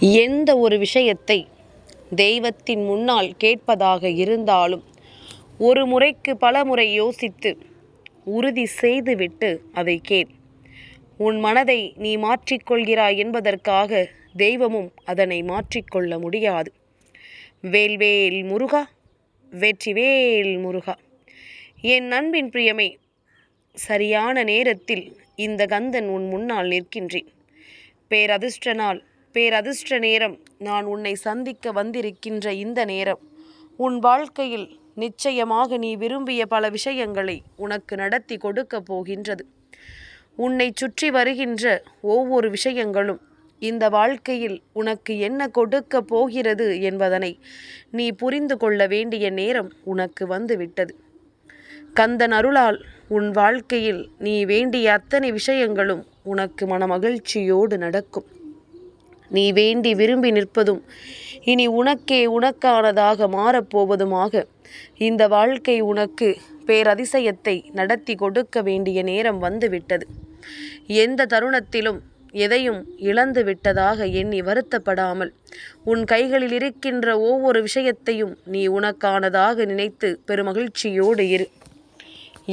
எந்த ஒரு விஷயத்தை தெய்வத்தின் முன்னால் கேட்பதாக இருந்தாலும் ஒரு முறைக்கு பல முறை யோசித்து உறுதி செய்துவிட்டு அதை கேள். உன் மனதை நீ மாற்றிக்கொள்கிறாய் என்பதற்காக தெய்வமும் அதனை மாற்றிக்கொள்ள முடியாது. வேல்வேல் முருகா வெற்றிவேல் முருகா. என் நண்பின் பிரியமே சரியான நேரத்தில் இந்த கந்தன் உன் முன்னால் நிற்கின்றேன். பேரதிர்ஷ்ட நாள் பேரதிர்ஷ்ட நேரம். நான் உன்னை சந்திக்க வந்திருக்கின்ற இந்த நேரம். உன் வாழ்க்கையில் நிச்சயமாக நீ விரும்பிய பல விஷயங்களை உனக்கு நடத்தி கொடுக்க போகின்றது. உன்னை சுற்றி வருகின்ற ஒவ்வொரு விஷயங்களும் இந்த வாழ்க்கையில் உனக்கு என்ன கொடுக்க போகிறது என்பதனை நீ புரிந்து கொள்ள வேண்டிய நேரம் உனக்கு வந்துவிட்டது. கந்தன் அருளால் உன் வாழ்க்கையில் நீ வேண்டிய அத்தனை விஷயங்களும் உனக்கு மனமகிழ்ச்சியோடு நடக்கும். நீ வேண்டி விரும்பி நிற்பதும் இனி உனக்கே உனக்கானதாக மாறப்போவதுமாக. இந்த வாழ்க்கை உனக்கு பேரதிசயத்தை நடத்தி கொடுக்க வேண்டிய நேரம் வந்துவிட்டது. எந்த தருணத்திலும் எதையும் இழந்து விட்டதாக எண்ணி வருத்தப்படாமல் உன் கைகளில் இருக்கின்ற ஒவ்வொரு விஷயத்தையும் நீ உனக்கானதாக நினைத்து பெருமகிழ்ச்சியோடு இரு.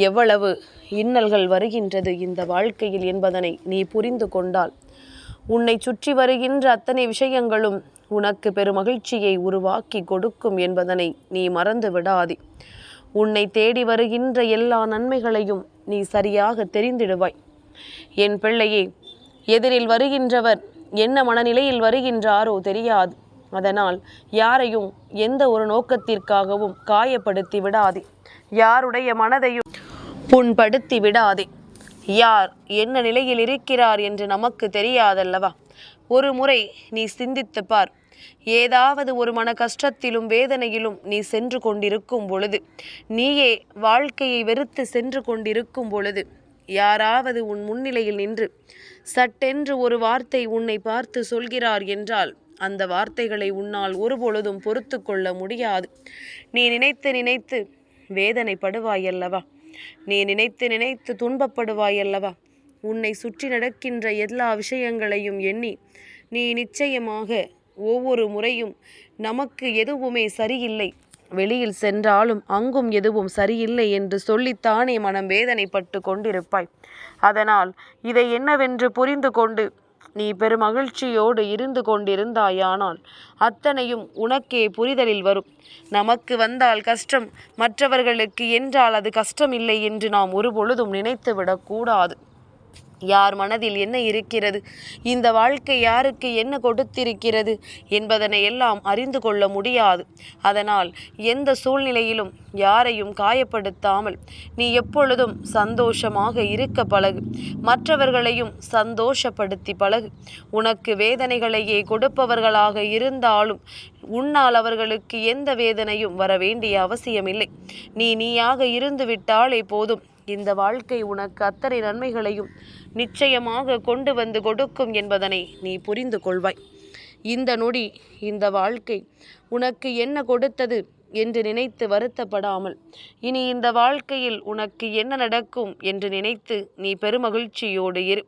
எவ்வளவு இன்னல்கள் வருகின்றது இந்த வாழ்க்கையில் என்பதனை நீ புரிந்து கொண்டால் உன்னை சுற்றி வருகின்ற அத்தனை விஷயங்களும் உனக்கு பெருமகிழ்ச்சியை உருவாக்கி கொடுக்கும் என்பதனை நீ மறந்து விடாதே. உன்னை தேடி வருகின்ற எல்லா நன்மைகளையும் நீ சரியாக தெரிந்திடுவாய். என் பிள்ளையே எதிரில் வருகின்றவர் என்ன மனநிலையில் வருகின்றாரோ தெரியாது. அதனால் யாரையும் எந்த ஒரு நோக்கத்திற்காகவும் காயப்படுத்தி விடாதே. யாருடைய மனதையும் புண்படுத்தி விடாதே. யார் என்ன நிலையில் இருக்கிறார் என்று நமக்கு தெரியாதல்லவா? ஒரு முறை நீ சிந்தித்து பார். ஏதாவது ஒரு மன கஷ்டத்திலும் வேதனையிலும் நீ சென்று கொண்டிருக்கும் பொழுது நீயே வாழ்க்கையை வெறுத்து சென்று கொண்டிருக்கும் பொழுது யாராவது உன் முன்னிலையில் நின்று சட்டென்று ஒரு வார்த்தை உன்னை பார்த்து சொல்கிறார் என்றால் அந்த வார்த்தைகளை உன்னால் ஒருபொழுதும் பொறுத்து கொள்ள முடியாது. நீ நினைத்து நினைத்து வேதனைப்படுவாயல்லவா நீ நினைத்து நினைத்து துன்பப்படுவாயல்லவா உன்னை சுற்றி நடக்கின்ற எல்லா விஷயங்களையும் எண்ணி நீ நிச்சயமாக ஒவ்வொரு முறையும் நமக்கு எதுவுமே சரியில்லை. வெளியில் சென்றாலும் அங்கும் எதுவும் சரியில்லை என்று சொல்லித்தானே மனம் வேதனைப்பட்டு கொண்டிருப்பாய். அதனால் இதை என்னவென்று புரிந்து கொண்டு நீ பெருமகிழ்ச்சியோடு இருந்து கொண்டிருந்தாயானால் அத்தனையும் உனக்கே புரிதலில் வரும். நமக்கு வந்தால் கஷ்டம் மற்றவர்களுக்கு என்றால் அது கஷ்டமில்லை என்று நாம் ஒருபொழுதும் நினைத்து விடக்கூடாது யார் மனதில் என்ன இருக்கிறது? இந்த வாழ்க்கை யாருக்கு என்ன கொடுத்திருக்கிறது என்பதனை எல்லாம் அறிந்து கொள்ள முடியாது. அதனால் எந்த சூழ்நிலையிலும் யாரையும் காயப்படுத்தாமல் நீ எப்பொழுதும் சந்தோஷமாக இருக்க பழகு. மற்றவர்களையும் சந்தோஷப்படுத்தி பழகு. உனக்கு வேதனைகளையே கொடுப்பவர்களாக இருந்தாலும் உன்னால் அவர்களுக்கு எந்த வேதனையும் வர வேண்டிய அவசியமில்லை. நீ நீயாக இருந்து விட்டாலே போதும். இந்த வாழ்க்கை உனக்கு அத்தனை நன்மைகளையும் நிச்சயமாக கொண்டு வந்து கொடுக்கும் என்பதனை நீ புரிந்து கொள்வாய். இந்த நொடி இந்த வாழ்க்கை உனக்கு என்ன கொடுத்தது என்று நினைத்து வருத்தப்படாமல் இனி இந்த வாழ்க்கையில் உனக்கு என்ன நடக்கும் என்று நினைத்து நீ பெருமகிழ்ச்சியோடு இரு.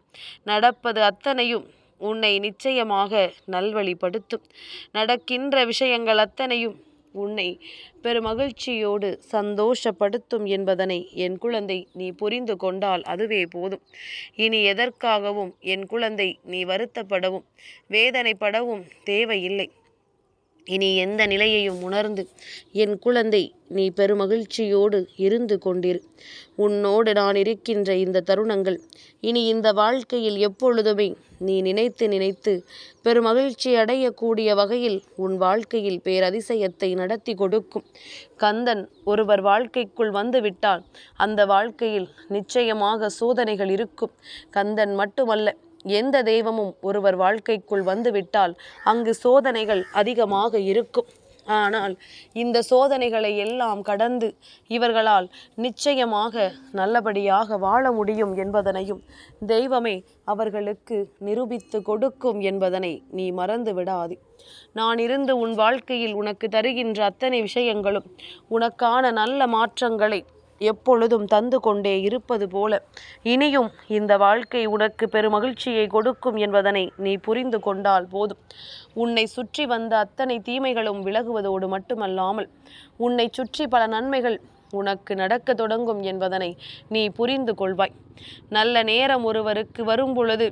நடப்பது அத்தனையும் உன்னை நிச்சயமாக நல்வழிப்படுத்தும். நடக்கின்ற விஷயங்கள் அத்தனையும் உன்னை பெருமகிழ்ச்சியோடு சந்தோஷப்படுத்தும் என்பதனை என் குழந்தை நீ புரிந்து கொண்டால் அதுவே போதும். இனி எதற்காகவும் என் குழந்தை நீ வருத்தப்படவும் வேதனைப்படவும் தேவையில்லை. இனி எந்த நிலையையும் உணர்ந்து என் குழந்தை நீ பெருமகிழ்ச்சியோடு இருந்து கொண்டிரு. உன்னோடு நான் இருக்கின்ற இந்த தருணங்கள் இனி இந்த வாழ்க்கையில் எப்பொழுதுமே நீ நினைத்து நினைத்து பெருமகிழ்ச்சி அடையக்கூடிய வகையில் உன் வாழ்க்கையில் பேரதிசயத்தை நடத்தி கொடுக்கும். கந்தன் ஒருவர் வாழ்க்கைக்குள் வந்துவிட்டால் அந்த வாழ்க்கையில் நிச்சயமாக சோதனைகள் இருக்கும். கந்தன் மட்டுமல்ல எந்த தெய்வமும் ஒருவர் வாழ்க்கைக்குள் வந்துவிட்டால் அங்கு சோதனைகள் அதிகமாக இருக்கும். ஆனால் இந்த சோதனைகளை எல்லாம் கடந்து இவர்களால் நிச்சயமாக நல்லபடியாக வாழ முடியும் என்பதனையும் தெய்வமே அவர்களுக்கு நிரூபித்து கொடுக்கும் என்பதனை நீ மறந்து விடாது. நான் இருந்து உன் வாழ்க்கையில் உனக்கு தருகின்ற அத்தனை விஷயங்களும் உனக்கான நல்ல மாற்றங்களை எப்பொழுதும் தந்து கொண்டே இருப்பது போல. இனியும் இந்த வாழ்க்கை உனக்கு பெருமகிழ்ச்சியை கொடுக்கும் என்பதனை நீ புரிந்து கொண்டால் போதும். உன்னை சுற்றி வந்த அத்தனை தீமைகளும் விலகுவதோடு மட்டுமல்லாமல் உன்னை சுற்றி பல நன்மைகள் உனக்கு நடக்க தொடங்கும் என்பதனை நீ புரிந்து கொள்வாய். நல்ல நேரம் ஒருவருக்கு வரும் பொழுது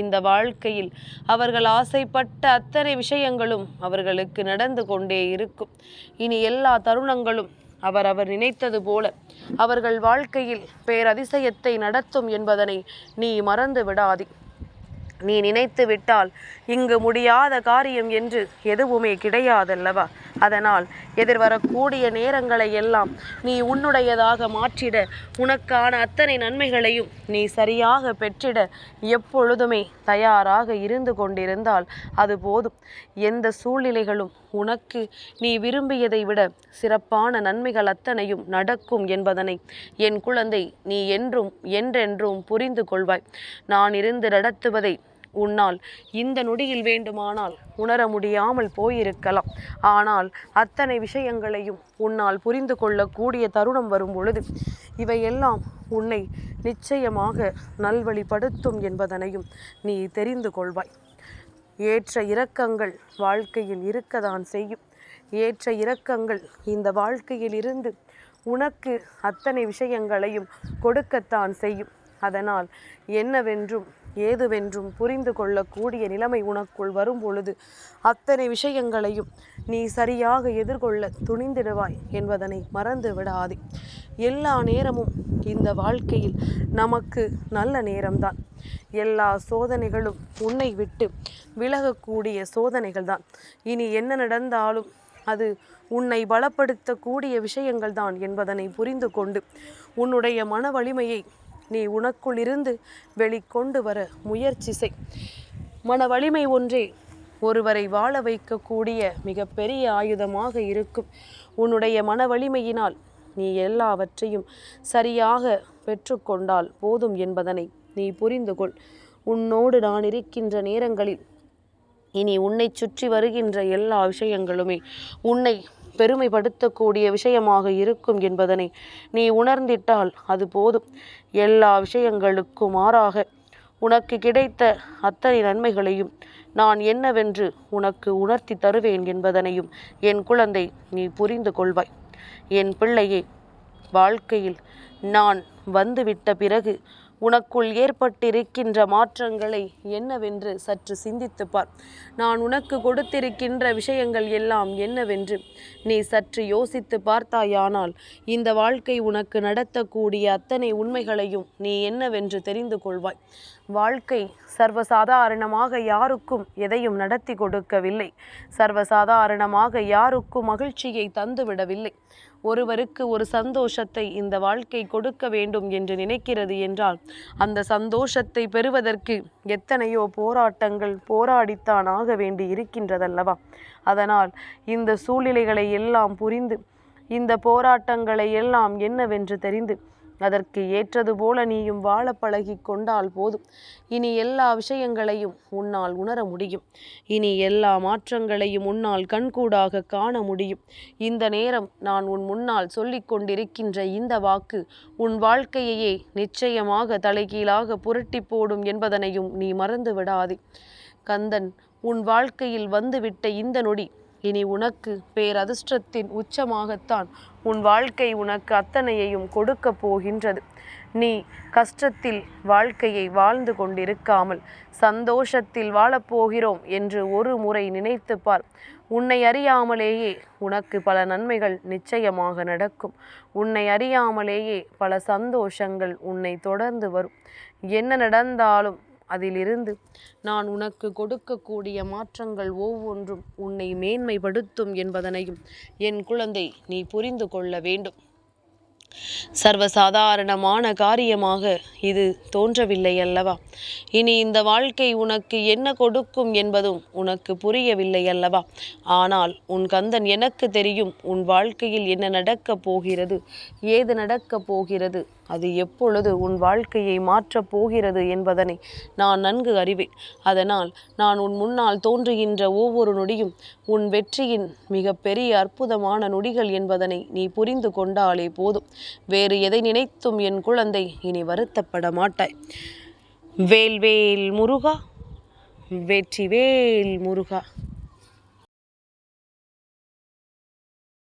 இந்த வாழ்க்கையில் அவர்கள் ஆசைப்பட்ட அத்தனை விஷயங்களும் அவர்களுக்கு நடந்து கொண்டே இருக்கும். இனி எல்லா தருணங்களும் அவர் அவர் நினைத்தது போல. அவர்கள் வாழ்க்கையில் பேரதிசயத்தை நடத்தும் என்பதனை நீ மறந்து விடாதே. நீ நினைத்து விட்டால் இங்கு முடியாத காரியம் என்று எதுவுமே கிடையாதல்லவா? அதனால் எதிர்வரக்கூடிய நேரங்களை எல்லாம் நீ உன்னுடையதாக மாற்றிட. உனக்கான அத்தனை நன்மைகளையும் நீ சரியாக பெற்றிட. எப்பொழுதுமே தயாராக இருந்து கொண்டிருந்தால் அது போதும். எந்த சூழ்நிலைகளும் உனக்கு நீ விரும்பியதை விட சிறப்பான நன்மைகள் அத்தனையும் நடக்கும் என்பதனை என் குழந்தை நீ என்றும் என்றென்றும் புரிந்து கொள்வாய். நான் இருந்து நடத்துவதை உன்னால். இந்த நொடியில் வேண்டுமானால் உணர முடியாமல் போயிருக்கலாம். ஆனால் அத்தனை விஷயங்களையும் உன்னால் புரிந்து கொள்ளக்கூடிய தருணம் வரும் பொழுது இவையெல்லாம் உன்னை நிச்சயமாக நல்வழிப்படுத்தும் என்பதனையும் நீ தெரிந்து கொள்வாய். ஏற்ற இரக்கங்கள் வாழ்க்கையில் இருக்கதான் செய்யும். ஏற்ற இரக்கங்கள் இந்த வாழ்க்கையில் இருந்து உனக்கு அத்தனை விஷயங்களையும் கொடுக்கத்தான் செய்யும். அதனால் என்னவென்றும் ஏதுவென்றும் புரிந்து கொள்ளக்கூடிய நிலைமை உனக்குள் வரும் பொழுது அத்தனை விஷயங்களையும் நீ சரியாக எதிர்கொள்ள துணிந்திடுவாய் என்பதனை மறந்து விடாதே. எல்லா நேரமும் இந்த வாழ்க்கையில் நமக்கு நல்ல நேரம்தான். எல்லா சோதனைகளும் உன்னை விட்டு விலகக்கூடிய சோதனைகள் தான் இனி என்ன நடந்தாலும் அது உன்னை பலப்படுத்தக்கூடிய விஷயங்கள் தான் என்பதனை புரிந்து கொண்டு உன்னுடைய மன வலிமையை நீ உனக்குள் இருந்து வெளிக்கொண்டு வர முயற்சி செய். மன வலிமை ஒன்றே ஒருவரை வாழ வைக்கக்கூடிய மிகப்பெரிய ஆயுதமாக இருக்கும். உன்னுடைய மன வலிமையினால் நீ எல்லாவற்றையும் சரியாக பெற்றுக்கொண்டால் போதும் என்பதனை நீ புரிந்து கொள். உன்னோடு நான் இருக்கின்ற நேரங்களில் இனி உன்னை சுற்றி வருகின்ற எல்லா விஷயங்களுமே உன்னை பெருமைப்படுத்தக்கூடிய விஷயமாக இருக்கும் என்பதனை நீ உணர்ந்திட்டால் அது போதும். எல்லா விஷயங்களுக்கும் மாறாக உனக்கு கிடைத்த அத்தனை நன்மைகளையும் நான் என்னவென்று உனக்கு உணர்த்தி தருவேன் என்பதனையும் என் குழந்தை நீ புரிந்து கொள்வாய். என் பிள்ளையே வாழ்க்கையில் நான் வந்துவிட்ட பிறகு உனக்குள் ஏற்பட்டிருக்கின்ற மாற்றங்களை என்னவென்று சற்று சிந்தித்து பார். நான் உனக்கு கொடுத்திருக்கின்ற விஷயங்கள் எல்லாம் என்னவென்று நீ சற்று யோசித்து பார்த்தாயானால் இந்த வாழ்க்கை உனக்கு நடத்தக்கூடிய அத்தனை உண்மைகளையும் நீ என்னவென்று தெரிந்து கொள்வாய். வாழ்க்கை சர்வசாதாரணமாக யாருக்கும் எதையும் நடத்தி கொடுக்கவில்லை. சர்வசாதாரணமாக யாருக்கும் மகிழ்ச்சியை தந்துவிடவில்லை. ஒருவருக்கு ஒரு சந்தோஷத்தை இந்த வாழ்க்கை கொடுக்க வேண்டும் என்று நினைக்கிறது என்றால் அந்த சந்தோஷத்தை பெறுவதற்கு எத்தனையோ போராட்டங்கள் போராடித்தான் ஆக வேண்டி இருக்கின்றதல்லவா? அதனால் இந்த சூழ்நிலைகளை எல்லாம் புரிந்து இந்த போராட்டங்களை எல்லாம் என்னவென்று தெரிந்து அதற்கு ஏற்றது போல நீயும் வாழ பழகி கொண்டால் போதும். இனி எல்லா விஷயங்களையும் உன்னால் உணர முடியும். இனி எல்லா மாற்றங்களையும் உன்னால் கண்கூடாக காண முடியும். இந்த நேரம் நான் உன் முன்னால் சொல்லிக் கொண்டிருக்கின்ற இந்த வாக்கு உன் வாழ்க்கையையே நிச்சயமாக தலைகீழாக புரட்டி போடும் என்பதனையும் நீ மறந்து விடாதே கந்தன் உன் வாழ்க்கையில் வந்துவிட்ட இந்த நொடி இனி உனக்கு பேரதிர்ஷ்டத்தின் உச்சமாகத்தான் உன் வாழ்க்கை உனக்கு அத்தனையையும் கொடுக்க போகின்றது. நீ கஷ்டத்தில் வாழ்க்கையை வாழ்ந்து கொண்டிருக்காமல் சந்தோஷத்தில் வாழப்போகிறோம் என்று ஒரு முறை நினைத்து பார் உன்னை அறியாமலேயே உனக்கு பல நன்மைகள் நிச்சயமாக நடக்கும். உன்னை அறியாமலேயே பல சந்தோஷங்கள் உன்னை தொடர்ந்து வரும். என்ன நடந்தாலும் அதிலிருந்து நான் உனக்கு கொடுக்கக்கூடிய மாற்றங்கள் ஒவ்வொன்றும் உன்னை மேன்மைப்படுத்தும் என்பதனையும் என் குழந்தை நீ புரிந்து கொள்ள வேண்டும். சர்வசாதாரணமான காரியமாக இது தோன்றவில்லை அல்லவா? இனி இந்த வாழ்க்கை உனக்கு என்ன கொடுக்கும் என்பதும் உனக்கு புரியவில்லை அல்லவா? ஆனால் உன் கந்தன் எனக்கு தெரியும் உன் வாழ்க்கையில் என்ன நடக்கப் போகிறது ஏது நடக்கப் போகிறது அது எப்பொழுது உன் வாழ்க்கையை மாற்றப் போகிறது என்பதனை நான் நன்கு அறிவேன். அதனால் நான் உன் முன்னால் தோன்றுகின்ற ஒவ்வொரு நொடியும் உன் வெற்றியின் மிக பெரிய அற்புதமான நொடிகள் என்பதனை நீ புரிந்து கொண்டாலே போதும். வேறு எதை நினைத்தும் என் குழந்தை இனி வருத்தப்பட மாட்டாய். வேல்வேல் முருகா வெற்றி வேல் முருகா.